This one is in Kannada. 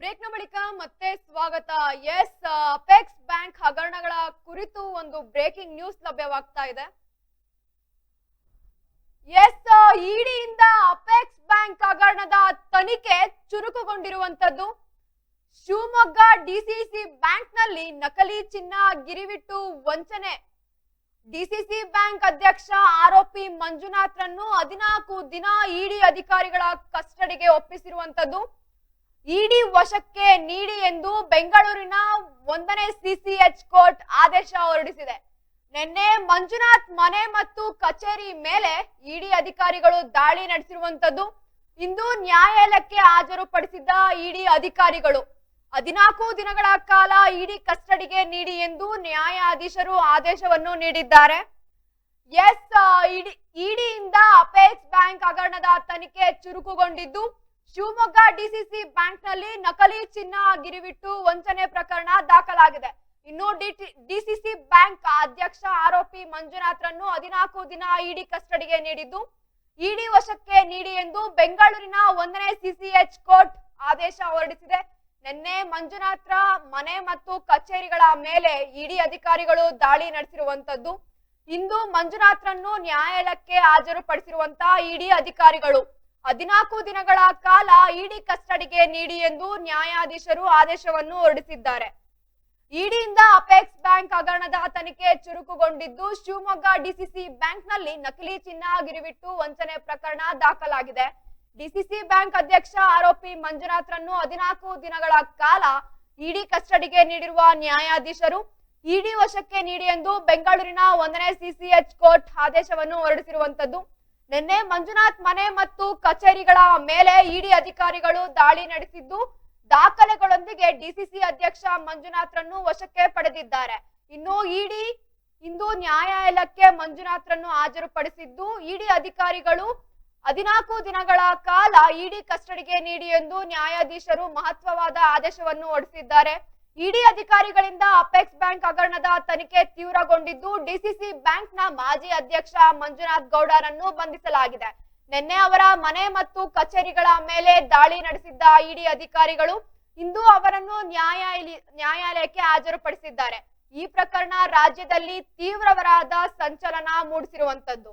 ಬ್ರೇಕ್ನ ಬಳಿಕ ಮತ್ತೆ ಸ್ವಾಗತ. ಎಸ್ ಅಪೆಕ್ಸ್ ಬ್ಯಾಂಕ್ ಹಗರಣಗಳ ಕುರಿತು ಒಂದು ಬ್ರೇಕಿಂಗ್ ನ್ಯೂಸ್ ಲಭ್ಯವಾಗ್ತಾ ಇದೆ. ಎಸ್ ಇಡಿಯಿಂದ ಅಪೆಕ್ಸ್ ಬ್ಯಾಂಕ್ ಹಗರಣದ ತನಿಖೆ ಚುರುಕುಗೊಂಡಿರುವಂತದ್ದು ಶಿವಮೊಗ್ಗ ಡಿಸಿಸಿ ಬ್ಯಾಂಕ್ನಲ್ಲಿ ನಕಲಿ ಚಿನ್ನ ಗಿರಿವಿಟ್ಟು ವಂಚನೆ. ಡಿಸಿಸಿ ಬ್ಯಾಂಕ್ ಅಧ್ಯಕ್ಷ ಆರೋಪಿ ಮಂಜುನಾಥ್ರನ್ನು ಹದಿನಾಲ್ಕು ದಿನ ಇಡಿ ಅಧಿಕಾರಿಗಳ ಕಸ್ಟಡಿಗೆ ಒಪ್ಪಿಸಿರುವಂತದ್ದು ಇಡಿ ವಶಕ್ಕೆ ನೀಡಿ ಎಂದು ಬೆಂಗಳೂರಿನ ಒಂದನೇ ಸಿಸಿಎಚ್ ಕೋರ್ಟ್ ಆದೇಶ ಹೊರಡಿಸಿದೆ. ನಿನ್ನೆ ಮಂಜುನಾಥ್ ಮನೆ ಮತ್ತು ಕಚೇರಿ ಮೇಲೆ ಇಡಿ ಅಧಿಕಾರಿಗಳು ದಾಳಿ ನಡೆಸಿರುವಂತದ್ದು ಇಂದು ನ್ಯಾಯಾಲಯಕ್ಕೆ ಹಾಜರುಪಡಿಸಿದ್ದ ಇಡಿ ಅಧಿಕಾರಿಗಳು. ಹದಿನಾಲ್ಕು ದಿನಗಳ ಕಾಲ ಇಡಿ ಕಸ್ಟಡಿಗೆ ನೀಡಿ ಎಂದು ನ್ಯಾಯಾಧೀಶರು ಆದೇಶವನ್ನು ನೀಡಿದ್ದಾರೆ. ಎಸ್, ಇಡಿ, ಇಡಿಯಿಂದ ಅಪೇಕ್ಸ್ ಬ್ಯಾಂಕ್ ಹಗರಣದ ತನಿಖೆ ಚುರುಕುಗೊಂಡಿದ್ದು ಶಿವಮೊಗ್ಗ ಡಿಸಿಸಿ ಬ್ಯಾಂಕ್ನಲ್ಲಿ ನಕಲಿ ಚಿನ್ನ ಗಿರಿವಿಟ್ಟು ವಂಚನೆ ಪ್ರಕರಣ ದಾಖಲಾಗಿದೆ. ಇನ್ನು ಡಿಸಿಸಿ ಬ್ಯಾಂಕ್ ಅಧ್ಯಕ್ಷ ಆರೋಪಿ ಮಂಜುನಾಥ್ರನ್ನು ಹದಿನಾಲ್ಕು ದಿನ ಇಡಿ ಕಸ್ಟಡಿಗೆ ನೀಡಿದ್ದು, ಇಡಿ ವಶಕ್ಕೆ ನೀಡಿ ಎಂದು ಬೆಂಗಳೂರಿನ ಒಂದನೇ ಸಿಸಿಎಚ್ ಕೋರ್ಟ್ ಆದೇಶ ಹೊರಡಿಸಿದೆ. ನಿನ್ನೆ ಮಂಜುನಾಥ್ರ ಮನೆ ಮತ್ತು ಕಚೇರಿಗಳ ಮೇಲೆ ಇಡಿ ಅಧಿಕಾರಿಗಳು ದಾಳಿ ನಡೆಸಿರುವಂತದ್ದು ಇಂದು ಮಂಜುನಾಥ್ರನ್ನು ನ್ಯಾಯಾಲಯಕ್ಕೆ ಹಾಜರುಪಡಿಸಿರುವಂತಹ ಇಡಿ ಅಧಿಕಾರಿಗಳು ಹದಿನಾಲ್ಕು ದಿನಗಳ ಕಾಲ ಇಡಿ ಕಸ್ಟಡಿಗೆ ನೀಡಿ ಎಂದು ನ್ಯಾಯಾಧೀಶರು ಆದೇಶವನ್ನು ಹೊರಡಿಸಿದ್ದಾರೆ. ಇಡಿಯಿಂದ ಅಪೆಕ್ಸ್ ಬ್ಯಾಂಕ್ ಹಗರಣದ ತನಿಖೆ ಚುರುಕುಗೊಂಡಿದ್ದು, ಶಿವಮೊಗ್ಗ ಡಿಸಿಸಿ ಬ್ಯಾಂಕ್ನಲ್ಲಿ ನಕಲಿ ಚಿನ್ನ ಗಿರಿವಿಟ್ಟು ವಂಚನೆ ಪ್ರಕರಣ ದಾಖಲಾಗಿದೆ. ಡಿಸಿಸಿ ಬ್ಯಾಂಕ್ ಅಧ್ಯಕ್ಷ ಆರೋಪಿ ಮಂಜುನಾಥ್ರನ್ನು ಹದಿನಾಲ್ಕು ದಿನಗಳ ಕಾಲ ಇಡಿ ಕಸ್ಟಡಿಗೆ ನೀಡಿರುವ ನ್ಯಾಯಾಧೀಶರು, ಇಡಿ ವಶಕ್ಕೆ ನೀಡಿ ಎಂದು ಬೆಂಗಳೂರಿನ ಒಂದನೇ ಸಿಸಿಎಚ್ ಕೋರ್ಟ್ ಆದೇಶವನ್ನು ಹೊರಡಿಸಿರುವಂತದ್ದು ನಿನ್ನೆ ಮಂಜುನಾಥ್ ಮನೆ ಮತ್ತು ಕಚೇರಿಗಳ ಮೇಲೆ ಇಡಿ ಅಧಿಕಾರಿಗಳು ದಾಳಿ ನಡೆಸಿದ್ದು, ದಾಖಲೆಗಳೊಂದಿಗೆ ಡಿಸಿಸಿ ಅಧ್ಯಕ್ಷ ಮಂಜುನಾಥ್ರನ್ನು ವಶಕ್ಕೆ ಪಡೆದಿದ್ದಾರೆ. ಇನ್ನು ಇಡಿ, ಇಂದು ನ್ಯಾಯಾಲಯಕ್ಕೆ ಮಂಜುನಾಥ್ರನ್ನು ಹಾಜರುಪಡಿಸಿದ್ದು, ಇಡಿ ಅಧಿಕಾರಿಗಳು ಹದಿನಾಲ್ಕು ದಿನಗಳ ಕಾಲ ಇಡಿ ಕಸ್ಟಡಿಗೆ ನೀಡಿ ಎಂದು ನ್ಯಾಯಾಧೀಶರು ಮಹತ್ವವಾದ ಆದೇಶವನ್ನು ಹೊರಡಿಸಿದ್ದಾರೆ. ಇಡಿ ಅಧಿಕಾರಿಗಳಿಂದ ಅಪೆಕ್ಸ್ ಬ್ಯಾಂಕ್ ಹಗರಣದ ತನಿಖೆ ತೀವ್ರಗೊಂಡಿದ್ದು ಡಿಸಿಸಿ ಬ್ಯಾಂಕ್ನ ಮಾಜಿ ಅಧ್ಯಕ್ಷ ಮಂಜುನಾಥ್ ಗೌಡರನ್ನು ಬಂಧಿಸಲಾಗಿದೆ. ನಿನ್ನೆ ಅವರ ಮನೆ ಮತ್ತು ಕಚೇರಿಗಳ ಮೇಲೆ ದಾಳಿ ನಡೆಸಿದ್ದ ಇಡಿ ಅಧಿಕಾರಿಗಳು ಇಂದು ಅವರನ್ನು ನ್ಯಾಯಾಲಯ ನ್ಯಾಯಾಲಯಕ್ಕೆ ಹಾಜರುಪಡಿಸಿದ್ದಾರೆ. ಈ ಪ್ರಕರಣ ರಾಜ್ಯದಲ್ಲಿ ತೀವ್ರವರಾದ ಸಂಚಲನ ಮೂಡಿಸಿರುವಂತದ್ದು